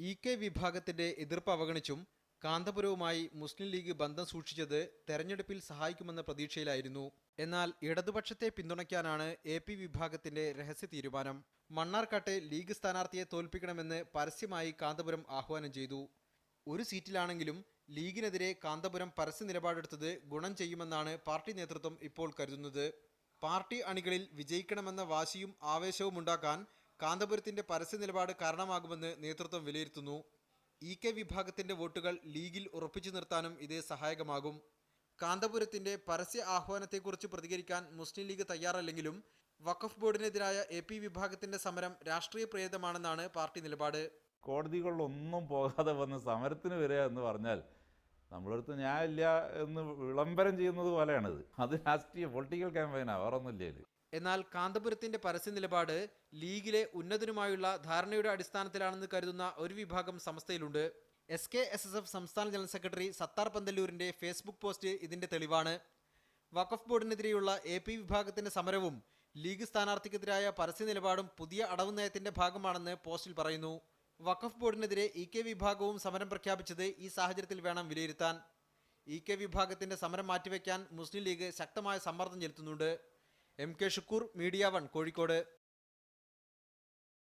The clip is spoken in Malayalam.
ഇ കെ വിഭാഗത്തിന്റെ എതിർപ്പ് അവഗണിച്ചും കാന്തപുരവുമായി മുസ്ലിം ലീഗ് ബന്ധം സൂക്ഷിച്ചത് തെരഞ്ഞെടുപ്പിൽ സഹായിക്കുമെന്ന പ്രതീക്ഷയിലായിരുന്നു. എന്നാൽ ഇടതുപക്ഷത്തെ പിന്തുണയ്ക്കാനാണ് എ പി വിഭാഗത്തിന്റെ രഹസ്യ തീരുമാനം. മണ്ണാർക്കാട്ടെ ലീഗ് സ്ഥാനാർത്ഥിയെ തോൽപ്പിക്കണമെന്ന് പരസ്യമായി കാന്തപുരം ആഹ്വാനം ചെയ്തു. ഒരു സീറ്റിലാണെങ്കിലും ലീഗിനെതിരെ കാന്തപുരം പരസ്യ നിലപാടെടുത്തത് ഗുണം ചെയ്യുമെന്നാണ് പാർട്ടി നേതൃത്വം ഇപ്പോൾ കരുതുന്നത്. പാർട്ടി അണികളിൽ വിജയിക്കണമെന്ന വാശിയും ആവേശവും ഉണ്ടാക്കാൻ കാന്തപുരത്തിന്റെ പരസ്യ നിലപാട് കാരണമാകുമെന്ന് നേതൃത്വം വിലയിരുത്തുന്നു. ഇ കെ വിഭാഗത്തിന്റെ വോട്ടുകൾ ലീഗിൽ ഉറപ്പിച്ചു നിർത്താനും ഇത് സഹായകമാകും. കാന്തപുരത്തിന്റെ പരസ്യ ആഹ്വാനത്തെക്കുറിച്ച് പ്രതികരിക്കാൻ മുസ്ലിം ലീഗ് തയ്യാറല്ലെങ്കിലും വഖഫ് ബോർഡിനെതിരായ എ പി വിഭാഗത്തിന്റെ സമരം രാഷ്ട്രീയ പ്രേരിതമാണെന്നാണ് പാർട്ടി നിലപാട്. കോടതികളിലൊന്നും പോകാതെ വന്ന് സമരത്തിന് വരിക എന്ന് പറഞ്ഞാൽ നമ്മളടുത്ത് ഞാനില്ല എന്ന് വിളംബരം ചെയ്യുന്നത് പോലെയാണിത്. അത് രാഷ്ട്രീയ പൊളിറ്റിക്കൽ ക്യാമ്പയിനാണ് വേറൊന്നുമില്ലേ എന്നാൽ കാന്തപുരത്തിന്റെ പരസ്യ നിലപാട് ലീഗിലെ ഉന്നതനുമായുള്ള ധാരണയുടെ അടിസ്ഥാനത്തിലാണെന്ന് കരുതുന്ന ഒരു വിഭാഗം സംസ്ഥയിലുണ്ട്. S K S S F സംസ്ഥാന ജനറൽ സെക്രട്ടറി സത്താർ പന്തല്ലൂരിന്റെ ഫേസ്ബുക്ക് പോസ്റ്റ് ഇതിന്റെ തെളിവാണ്. വഖഫ് ബോർഡിനെതിരെയുള്ള എ പി വിഭാഗത്തിന്റെ സമരവും ലീഗ് സ്ഥാനാർത്ഥിക്കെതിരായ പരസ്യ നിലപാടും പുതിയ അടവ് നയത്തിന്റെ ഭാഗമാണെന്ന് പോസ്റ്റിൽ പറയുന്നു. വഖഫ് ബോർഡിനെതിരെ ഇ കെ വിഭാഗവും സമരം പ്രഖ്യാപിച്ചത് ഈ സാഹചര്യത്തിൽ വേണം വിലയിരുത്താൻ. ഇ കെ വിഭാഗത്തിന്റെ സമരം മാറ്റിവെക്കാൻ മുസ്ലിം ലീഗ് ശക്തമായ സമ്മർദ്ദം ചെലുത്തുന്നുണ്ട്. M K Shukkur media one Kozhikode.